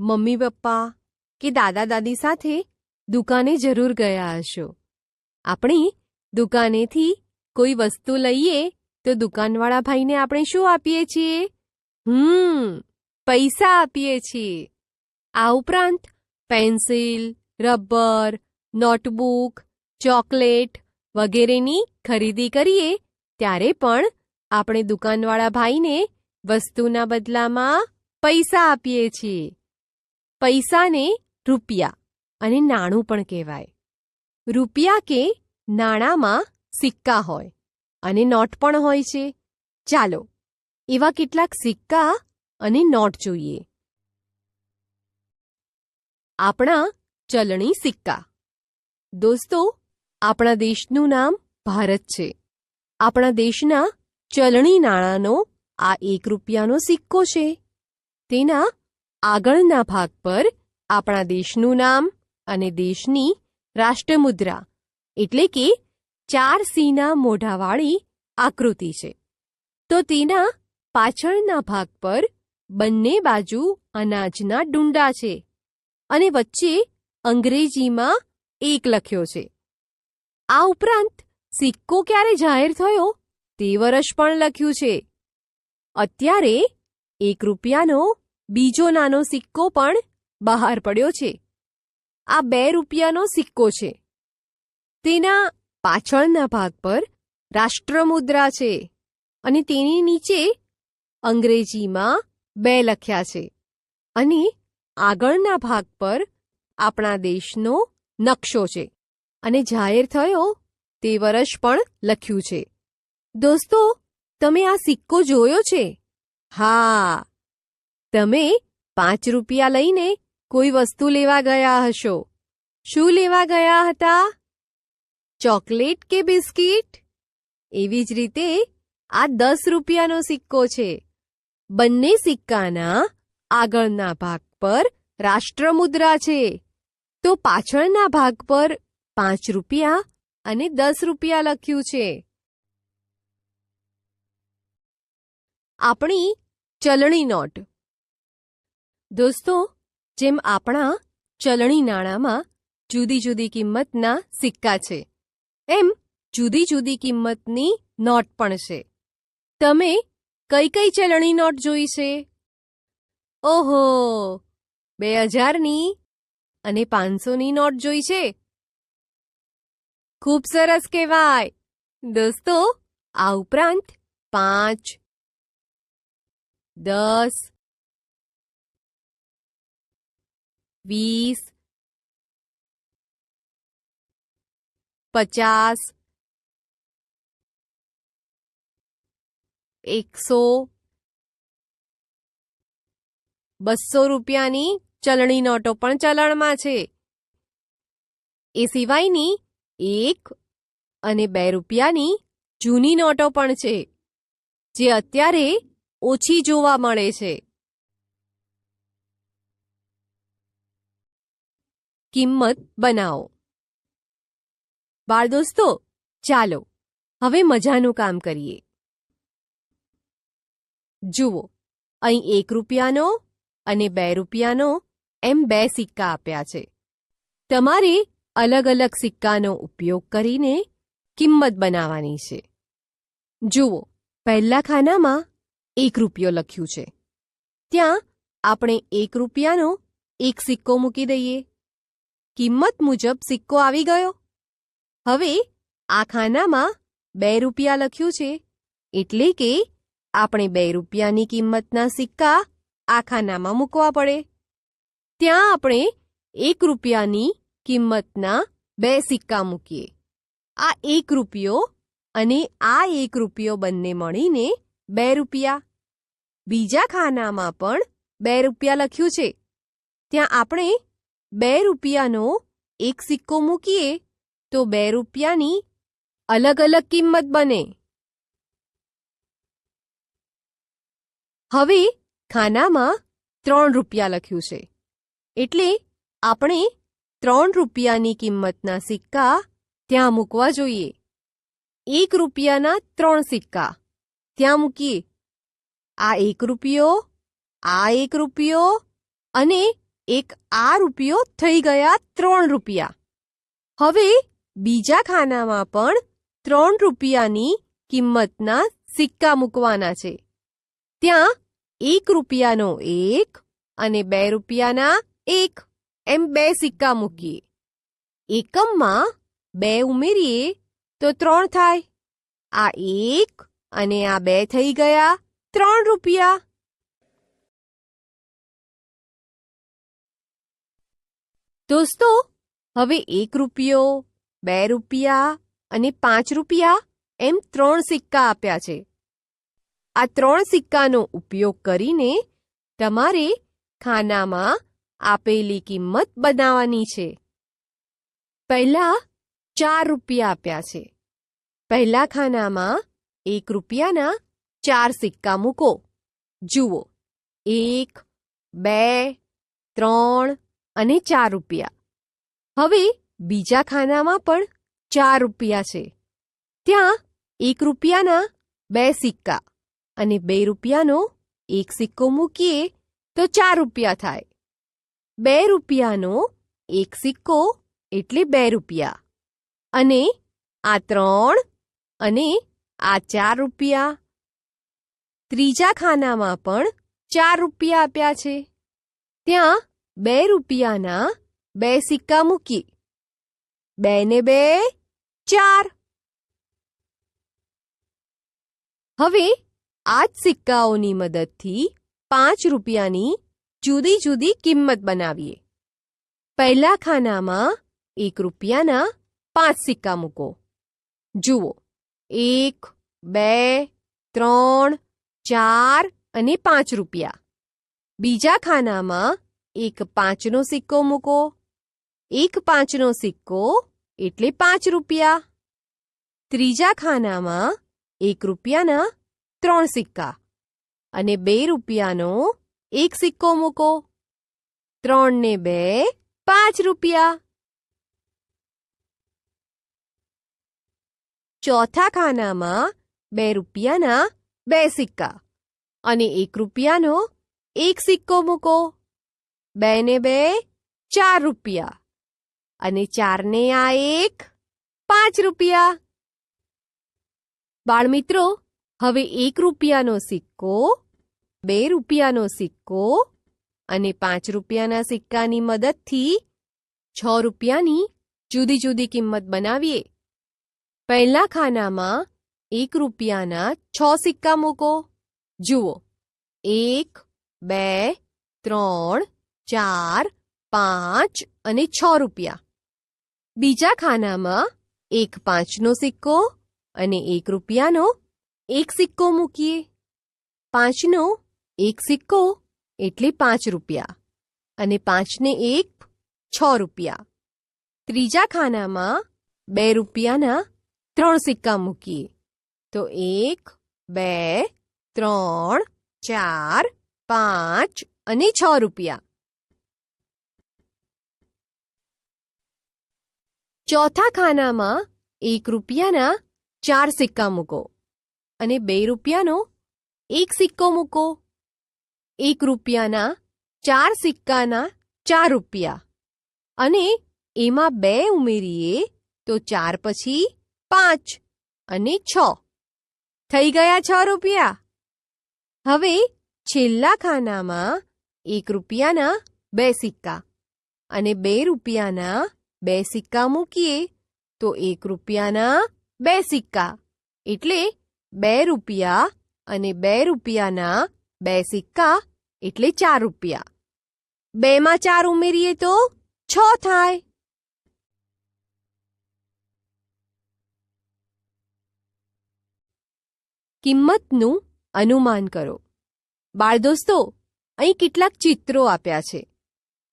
Mummy, પપ્પા કે દાદા, દાદી સાથે દુકાને જરૂર ગયા હશો. આપણે દુકાનેથી કોઈ વસ્તુ લઈએ તો દુકાનવાળા ભાઈને આપણે શું આપીએ છીએ? હમ, પૈસા આપીએ છીએ. આ ઉપરાંત પેન્સિલ, રબર, નોટબુક, ચોકલેટ વગેરેની ખરીદી કરીએ ત્યારે પણ આપણે દુકાનવાળા ભાઈને વસ્તુના બદલામાં પૈસા આપીએ છીએ. પૈસાને રૂપિયા અને નાણું પણ કહેવાય. રૂપિયા કે નાણાંમાં સિક્કા હોય અને નોટ પણ હોય છે. ચાલો, એવા કેટલાક સિક્કા અને નોટ જોઈએ. આપણા ચલણી સિક્કા. દોસ્તો, આપણા દેશનું નામ ભારત છે. આપણા દેશના ચલણી નાણાંનો આ એક રૂપિયાનો સિક્કો છે. તેના આગળના ભાગ પર આપણા દેશનું નામ અને દેશની રાષ્ટ્રમુદ્રા, એટલે કે ચાર સીના મોઢાવાળી આકૃતિ છે. તો તેના પાછળના ભાગ પર બંને બાજુ અનાજના ડુંડા છે અને વચ્ચે અંગ્રેજીમાં એક લખ્યો છે. આ ઉપરાંત સિક્કો ક્યારે જાહેર થયો તે વર્ષ પણ લખ્યું છે. અત્યારે એક રૂપિયાનો બીજો નાનો સિક્કો પણ બહાર પડ્યો છે. આ બે રૂપિયાનો સિક્કો છે. તેના પાછળના ભાગ પર રાષ્ટ્રમુદ્રા છે અને તેની નીચે અંગ્રેજીમાં બે લખ્યા છે અને આગળના ભાગ પર આપણા દેશનો નકશો છે અને જાહેર થયો તે વર્ષ પણ લખ્યું છે. દોસ્તો, તમે આ સિક્કો જોયો છે? હા તમે પાંચ રૂપિયા લઈને કોઈ વસ્તુ લેવા ગયા હશો. શું લેવા ગયા હતા? ચોકલેટ કે બિસ્કિટ? એવી જ રીતે આ દસ રૂપિયાનો સિક્કો છે. બંને સિક્કાના આગળના ભાગ પર રાષ્ટ્રમુદ્રા છે. તો પાછળના ભાગ પર પાંચ રૂપિયા અને દસ રૂપિયા લખ્યું છે. આપણી ચલણી નોટ. દોસ્તો, જેમ આપણા ચલણી નાણાંમાં જુદી જુદી કિંમતના સિક્કા છે, એમ જુદી જુદી કિંમતની નોટ પણ છે. તમે કઈ કઈ ચલણી નોટ જોઈ છે? ઓહો, બે હજારની અને પાંચસોની નોટ જોઈ છે? ખૂબ સરસ કહેવાય. દોસ્તો, આ ઉપરાંત પાંચ, દસ વીસ પચાસ એકસો બસો રૂપિયાની ચલણી નોટો પણ ચલણમાં છે એ સિવાયની એક અને બે રૂપિયાની જૂની નોટો પણ છે જે અત્યારે ઓછી જોવા મળે છે. કિંમત બનાવો. બાળ દોસ્તો, ચાલો, હવે મજાનું કામ કરીએ. જુઓ, અહીં એક રૂપિયાનો અને બે રૂપિયાનો એમ બે સિક્કા આપ્યા છે. તમારે અલગ અલગ સિક્કાનો ઉપયોગ કરીને કિંમત બનાવવાની છે. જુઓ, પહેલા ખાનામાં એક રૂપિયો લખ્યું છે. ત્યાં આપણે એક રૂપિયાનો એક સિક્કો મૂકી દઈએ. કિંમત મુજબ સિક્કો આવી ગયો. હવે આ ખાનામાં બે રૂપિયા લખ્યું છે. એટલે કે આપણે બે રૂપિયાની કિંમતના સિક્કા આ ખાનામાં મૂકવા પડે. ત્યાં આપણે એક રૂપિયાની કિંમતના બે સિક્કા મૂકીએ. આ એક રૂપિયો અને આ એક રૂપિયો બંને મળીને બે રૂપિયા. બીજા ખાનામાં પણ બે રૂપિયા લખ્યું છે. ત્યાં આપણે બે રૂપિયાનો એક સિક્કો મૂકીએ તો બે રૂપિયાની અલગ અલગ કિંમત બને. હવે ખાનામાં ત્રણ રૂપિયા લખ્યું છે. એટલે આપણે ત્રણ રૂપિયાની કિંમતના સિક્કા ત્યાં મૂકવા જોઈએ. એક રૂપિયાના ત્રણ સિક્કા ત્યાં મૂકીએ. આ એક રૂપિયો, આ એક રૂપિયો અને એક આ રૂપિયો થઈ ગયા ત્રણ રૂપિયા. હવે બીજા ખાનામાં પણ ત્રણ રૂપિયાની કિંમતના સિક્કા મૂકવાના છે. ત્યાં એક રૂપિયાનો એક અને બે રૂપિયાના એક એમ બે સિક્કા મૂકીએ. એકમમાં બે ઉમેરીએ તો ત્રણ થાય. આ એક અને આ બે થઈ ગયા ત્રણ રૂપિયા. દોસ્તો, હવે એક રૂપિયો, બે રૂપિયા અને પાંચ રૂપિયા એમ ત્રણ સિક્કા આપ્યા છે. આ ત્રણ સિક્કાનો ઉપયોગ કરીને તમારે ખાનામાં આપેલી કિંમત બનાવવાની છે. પહેલા ચાર રૂપિયા આપ્યા છે. પહેલા ખાનામાં એક રૂપિયાના ચાર સિક્કા મૂકો. જુઓ, એક, બે, ત્રણ અને ચાર રૂપિયા. હવે બીજા ખાનામાં પણ ચાર રૂપિયા છે. ત્યાં એક રૂપિયાના બે સિક્કા અને બે રૂપિયાનો એક સિક્કો મૂકીએ તો ચાર રૂપિયા થાય. બે રૂપિયાનો એક સિક્કો એટલે બે રૂપિયા. અને આ ત્રણ અને આ ચાર રૂપિયા. ત્રીજા ખાનામાં પણ ચાર રૂપિયા આપ્યા છે. ત્યાં બે રૂપિયાના બે સિક્કા મૂકી. બે ને બે, ચાર. હવે આ જ સિક્કાઓની મદદથી પાંચ રૂપિયાની જુદી જુદી કિંમત બનાવીએ. પહેલા ખાનામાં એક રૂપિયાના પાંચ સિક્કા મૂકો. જુઓ, એક, બે, ત્રણ, ચાર અને પાંચ રૂપિયા. બીજા ખાનામાં એક પાંચનો સિક્કો મૂકો. એક પાંચનો સિક્કો એટલે પાંચ રૂપિયા. ત્રીજા ખાનામાં એક રૂપિયાના ત્રણ સિક્કા અને બે રૂપિયાનો એક સિક્કો મૂકો. ત્રણ ને બે પાંચ રૂપિયા. ચોથા ખાનામાં બે રૂપિયાના બે સિક્કા અને એક રૂપિયાનો એક સિક્કો મૂકો. બે ને બે, ચાર રૂપિયા. અને ચારને આ એક, પાંચ રૂપિયા. બાળમિત્રો, હવે એક રૂપિયાનો સિક્કો, બે રૂપિયાનો સિક્કો અને પાંચ રૂપિયાના સિક્કાની મદદથી છ રૂપિયાની જુદી જુદી કિંમત બનાવીએ. પહેલા ખાનામાં એક રૂપિયાના છ સિક્કા મૂકો. જુઓ. એક, બે, ત્રણ ચાર, પાંચ અને છ રૂપિયા. બીજા ખાનામાં એક પાંચનો સિક્કો અને એક રૂપિયાનો એક સિક્કો મૂકીએ. પાંચનો એક સિક્કો એટલે પાંચ રૂપિયા અને પાંચને એક છ રૂપિયા. ત્રીજા ખાનામાં બે રૂપિયાના ત્રણ સિક્કા મૂકીએ. તો એક, બે, ત્રણ, ચાર, પાંચ અને છ રૂપિયા. ચોથા ખાનામાં એક રૂપિયાના ચાર સિક્કા મૂકો અને બે રૂપિયાનો એક સિક્કો મૂકો. એક રૂપિયાના ચાર સિક્કાના ચાર રૂપિયા અને એમાં બે ઉમેરીએ તો ચાર પછી પાંચ અને છ. થઈ ગયા છ રૂપિયા. હવે છેલ્લા ખાનામાં એક રૂપિયાના બે સિક્કા અને બે રૂપિયાના બે સિક્કા મૂકીએ, તો એક રૂપિયાના બે સિક્કા. એટલે બે રૂપિયા અને બે રૂપિયાના બે સિક્કા, એટલે ચાર રૂપિયા. બેમાં ચાર ઉમેરીએ તો છ થાય. કિંમતનું અનુમાન કરો. બાળ દોસ્તો અહીં કેટલાક ચિત્રો આપ્યા છે.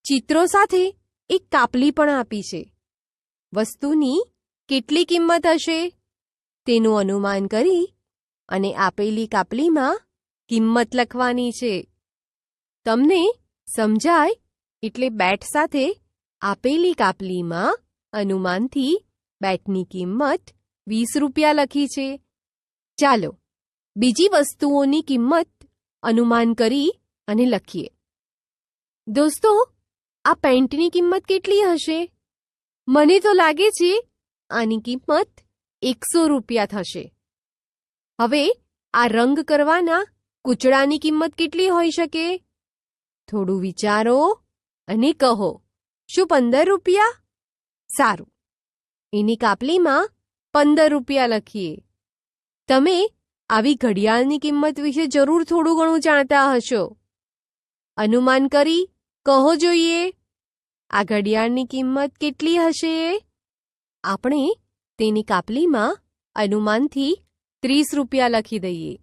ચિત્રો સાથે એક કાપલી પણ આપી છે. વસ્તુની કેટલી કિંમત હશે? તેનું અનુમાન કરી અને આપેલી કાપલીમાં કિંમત લખવાની છે. તમને સમજાય? એટલે બેટ સાથે આપેલી કાપલીમાં અનુમાનથી બેટની કિંમત વીસ રૂપિયા લખી છે. ચાલો, બીજી વસ્તુઓની કિંમત અનુમાન કરી અને લખીએ. દોસ્તો આ પેન્ટની કિંમત કેટલી હશે? મને તો લાગે છે આની કિંમત એકસો રૂપિયા થશે. હવે આ રંગ કરવાના કૂચડાની કિંમત કેટલી હોઈ શકે? થોડું વિચારો અને કહો, શું પંદર રૂપિયા? સારું. એની કાપલીમાં પંદર રૂપિયા લખીએ. તમે આવી ઘડિયાળની કિંમત વિશે જરૂર થોડું ઘણું જાણતા હશો. અનુમાન કરી કહો જોઈએ, આ ઘડિયાળની કિંમત કેટલી હશે? આપણે તેની કાપલીમાં અનુમાનથી ત્રીસ રૂપિયા લખી દઈએ.